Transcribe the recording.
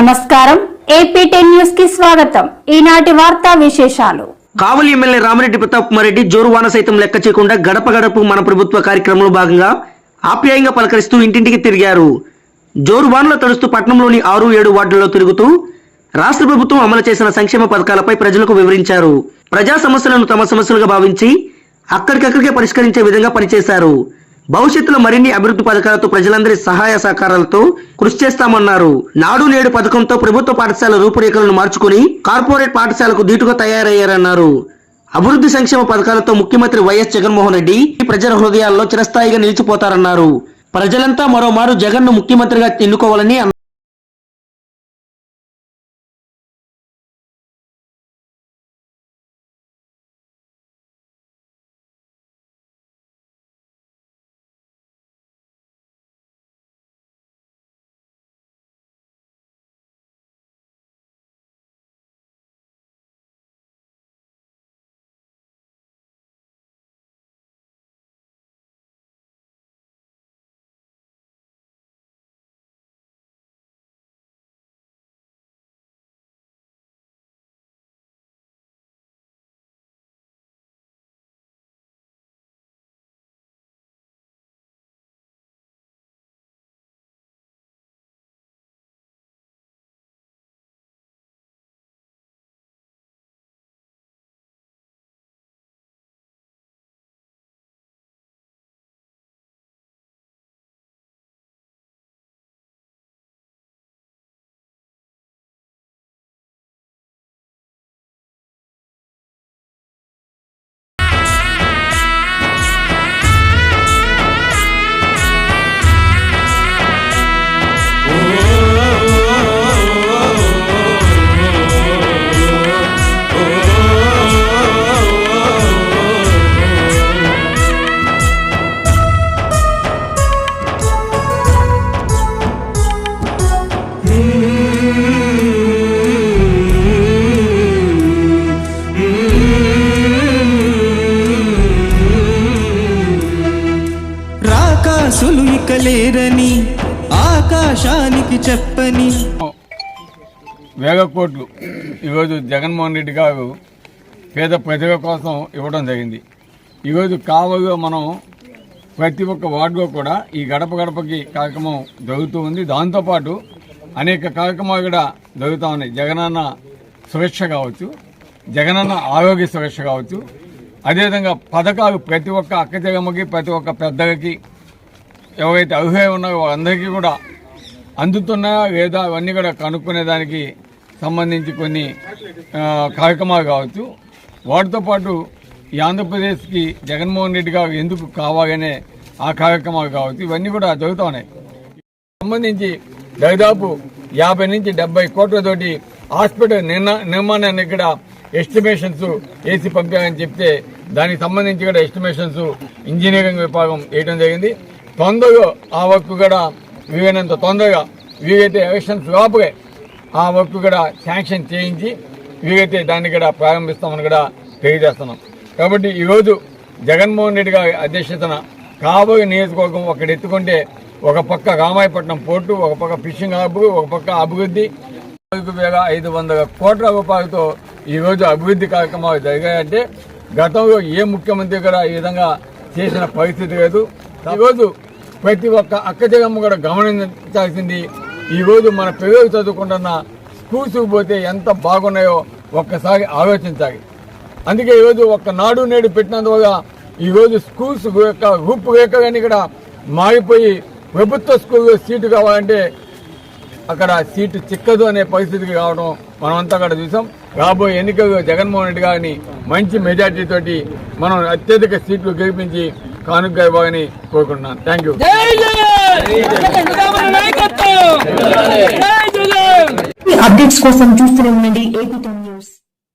నమస్కారం. AP ten న్యూస్కి స్వాగతం. ఈనాటి వార్తా విశేషాలు. కావలి ఎమ్మెల్యే రామిరెడ్డి ప్రతాప్ కుమార్ రెడ్డి జోరువాన సైతం లెక్క చేయకుండా గడప గడపు మన ప్రభుత్వ కార్యక్రమంలో భాగంగా ఆప్యాయంగా పలకరిస్తూ ఇంటింటికి తిరిగారు. జోరువానలో తడుస్తూ పట్టణంలోని ఆరు ఏడు వార్డుల్లో తిరుగుతూ రాష్ట్ర ప్రభుత్వం అమలు చేసిన సంక్షేమ పథకాలపై ప్రజలకు వివరించారు. ప్రజా సమస్యలను తమ సమస్యలుగా భావించి అక్కడికక్కడికే పరిష్కరించే విధంగా పనిచేశారు. భవిష్యత్తులో మరిన్ని అభివృద్ధి పథకాలతో ప్రజలందరి సహాయ సహకారాలతో కృషి చేస్తామన్నారు. నాడు నేడు పథకంతో ప్రభుత్వ పాఠశాల రూపురేఖలను మార్చుకుని కార్పొరేట్ పాఠశాలకు దీటుగా తయారయ్యారన్నారు. అభివృద్ధి సంక్షేమ పథకాలతో ముఖ్యమంత్రి వైఎస్ జగన్మోహన్ రెడ్డి ప్రజల హృదయాల్లో చిరస్థాయిగా నిలిచిపోతారన్నారు. ప్రజలంతా మరోమారు జగన్ను ముఖ్యమంత్రిగా ఎన్నుకోవాలని అన్నారు. ఇక లేరని ఆకాశానికి చెప్పని. వేల కోట్లు ఈరోజు జగన్మోహన్ రెడ్డి గారు పేద ప్రజల కోసం ఇవ్వడం జరిగింది. ఈరోజు కావలో మనం ప్రతి ఒక్క వార్డులో కూడా ఈ గడప గడపకి కార్యక్రమం జరుగుతూ ఉంది. దాంతోపాటు అనేక కార్యక్రమాలు కూడా జరుగుతూ ఉన్నాయి. జగనన్న సురక్ష కావచ్చు జగనన్న ఆరోగ్య సురక్ష కావచ్చు. అదేవిధంగా పథకాలు ప్రతి ఒక్క అక్క జగమ్మకి ప్రతి ఒక్క పెద్దలకి ఎవరైతే అర్హులై ఉన్నారో వాళ్ళందరికీ కూడా అందుతున్నాయా లేదా అవన్నీ కూడా కనుక్కునే దానికి సంబంధించి కొన్ని కార్యక్రమాలు కావచ్చు. వాటితో పాటు ఈ ఆంధ్రప్రదేశ్కి జగన్మోహన్ రెడ్డి గారు ఎందుకు కావాలనే ఆ కార్యక్రమాలు కావచ్చు. ఇవన్నీ కూడా జరుగుతూ ఉన్నాయి. సంబంధించి దాదాపు యాభై నుంచి డెబ్బై కోట్లతోటి హాస్పిటల్ నిర్ణ నిర్మాణానికి కూడా ఎస్టిమేషన్స్ వేసి పంపామని చెప్తే దానికి సంబంధించి కూడా ఎస్టిమేషన్స్ ఇంజనీరింగ్ విభాగం వేయడం జరిగింది. తొందరగా ఆ వర్క్ కూడా వీలైనంత తొందరగా వీలైతే ఎలక్షన్స్ లోపలే ఆ వర్క్ కూడా శాంక్షన్ చేయించి వీలైతే దాన్ని కూడా ప్రారంభిస్తామని కూడా తెలియజేస్తున్నాం. కాబట్టి ఈరోజు జగన్మోహన్ రెడ్డి గారి అధ్యక్షతన కాబోయే నియోజకవర్గం ఒకటి ఎత్తుకుంటే ఒక పక్క రామాయపట్నం పోర్టు ఒక పక్క ఫిషింగ్ హబ్ ఒక పక్క అభివృద్ధి. నాలుగు వేల ఐదు వందల కోట్ల రూపాయలతో ఈరోజు అభివృద్ధి కార్యక్రమాలు జరిగాయంటే గతంలో ఏ ముఖ్యమంత్రి కూడా ఈ విధంగా చేసిన పరిస్థితి లేదు. ఈరోజు ప్రతి ఒక్క అక్క జగమ్మ కూడా గమనించాల్సింది ఈరోజు మన పిల్లలు చదువుకుంటున్న స్కూల్స్కి పోతే ఎంత బాగున్నాయో ఒక్కసారి ఆలోచించాలి. అందుకే ఈరోజు ఒక్క నాడు నేడు పెట్టినందువల్ల ఈరోజు స్కూల్స్ యొక్క రూపురేఖలన్నీ కూడా మారిపోయి ప్రభుత్వ స్కూల్లో సీటు కావాలంటే అక్కడ సీటు చిక్కదు అనే పరిస్థితికి కావడం మనమంతా కూడా చూసాం. రాబోయే ఎన్నికల్లో జగన్మోహన్ రెడ్డి గారిని మంచి మెజార్టీతోటి మనం అత్యధిక సీట్లు గెలిపించి కానుక ఇవ్వాలని కోరుకుంటున్నాను థ్యాంక్ యూ అప్డేట్స్ కోసం చూస్తూనే ఉండండి. ఏపీ